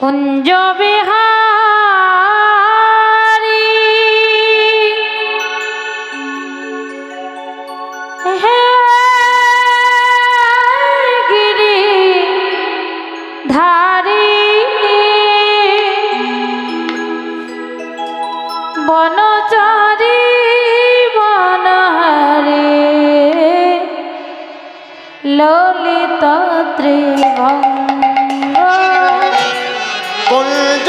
কুঞ্জ বিহারি হে গিরি ধারি। বনচারি বনহারে ললিত ত্রিভঙ্গ কুঞ্জ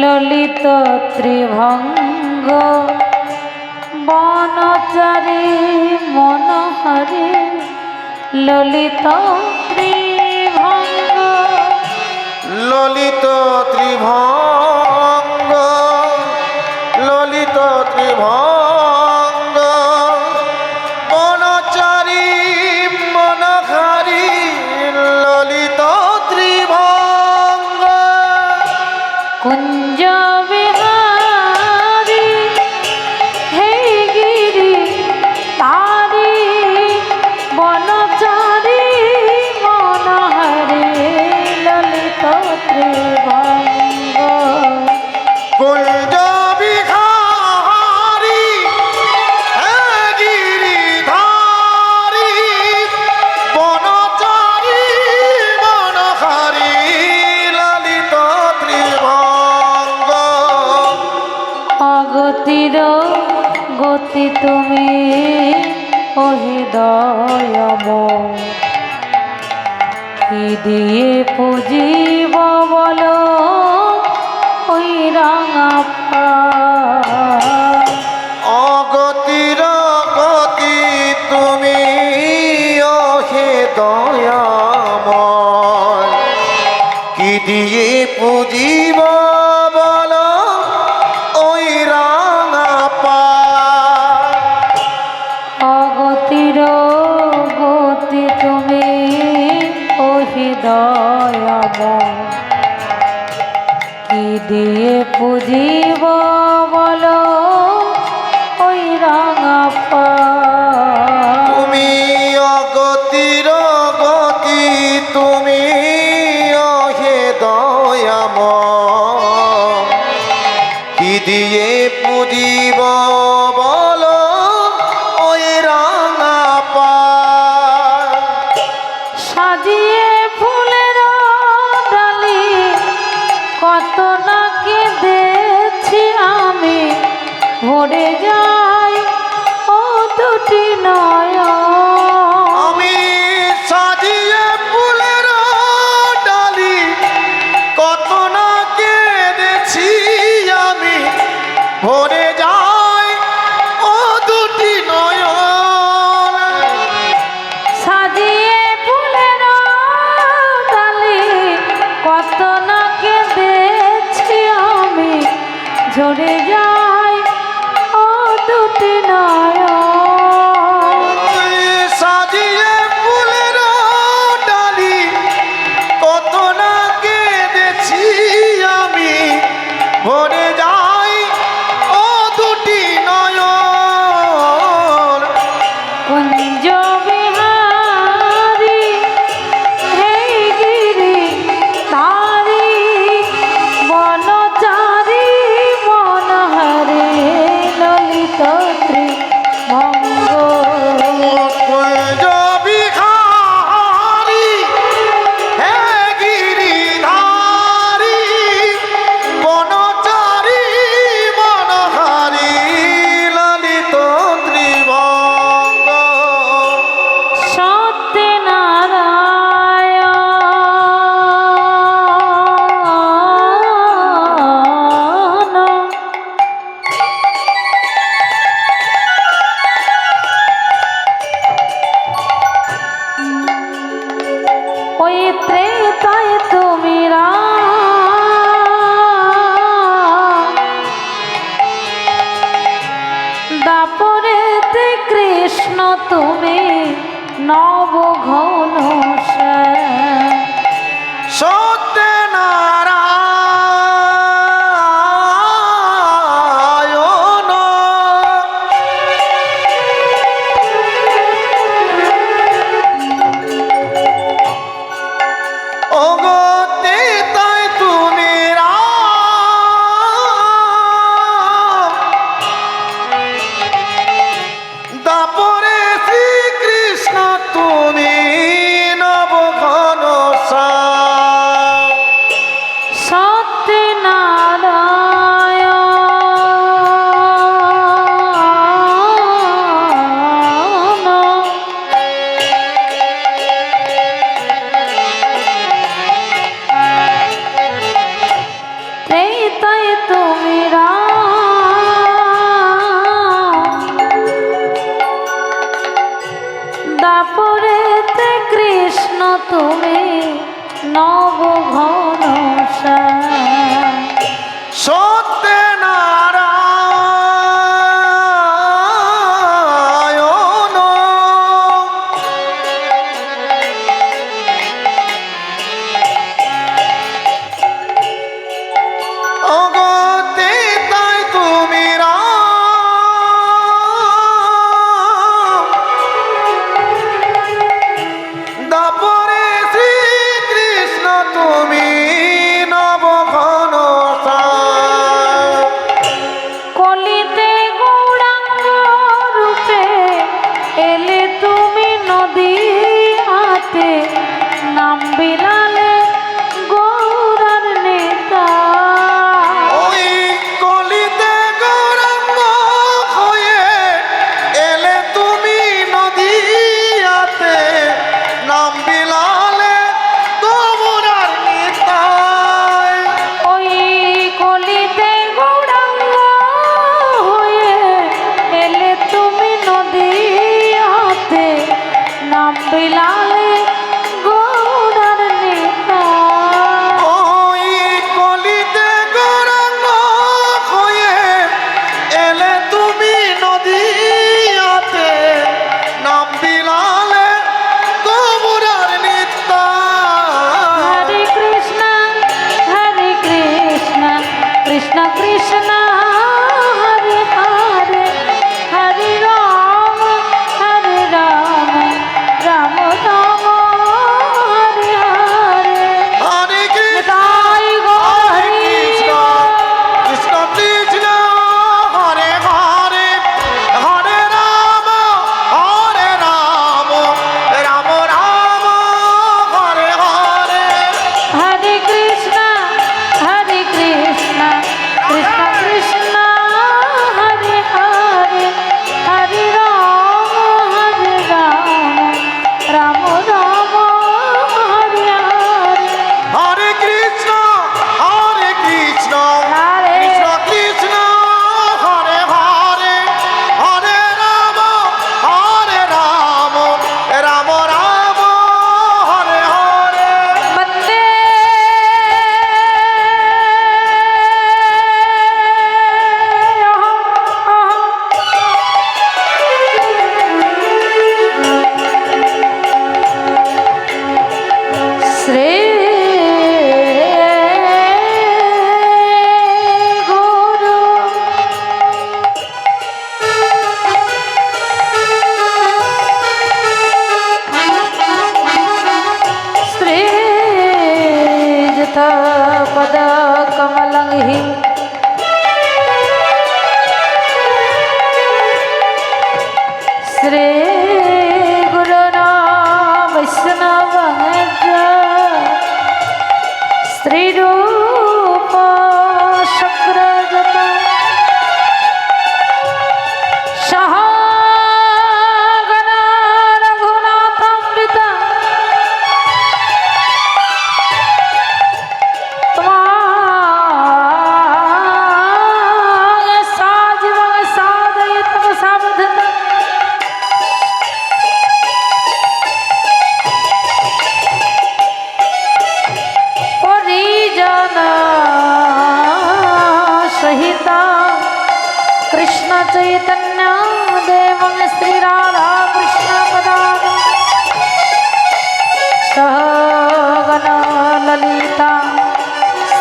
ললিত ত্রিভঙ্গ। বনচারী মনোহরে ললিত ত্রিভঙ্গ। ললিত ত্রিভঙ্গ ললিত ত্রিভঙ্গ। দিয়ে পুজিব বলো ওই রঙা রাঙা দয়াব কি দিয়ে পুজিবা প্রয়োজন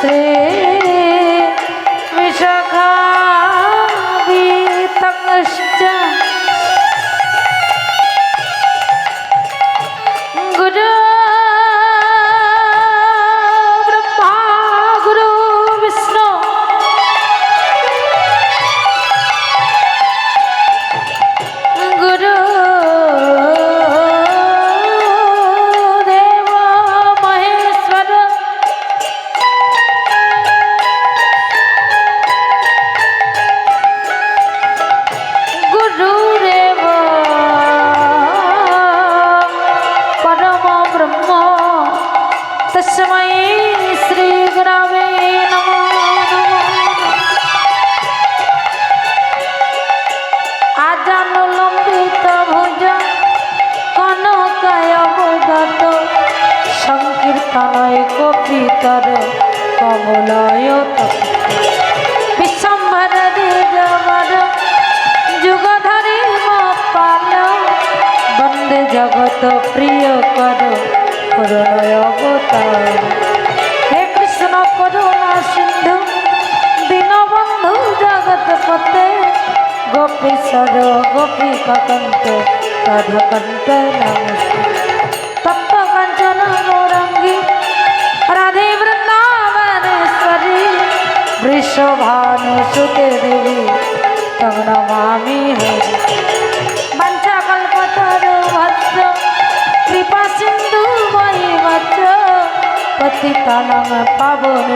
对 সংকীর্তনয় কপিতর কমলয় বিশ্বম্ভর দ্বিজবর যুগধরি পাল। বন্দে জগত প্রিয় কর হে কৃষ্ণ করুণা সিন্ধু, দীনবন্ধু জগৎপতে গোপীশ্বর গোপীকান্ত রাধাকান্ত নমস্তে বৃষভানু সুতে দেবী তং নমামি হরি পঞ্চকল্পতরু ভদ্র কৃপা সিন্ধু ময়ি বচ্চ পতিতানং পাবন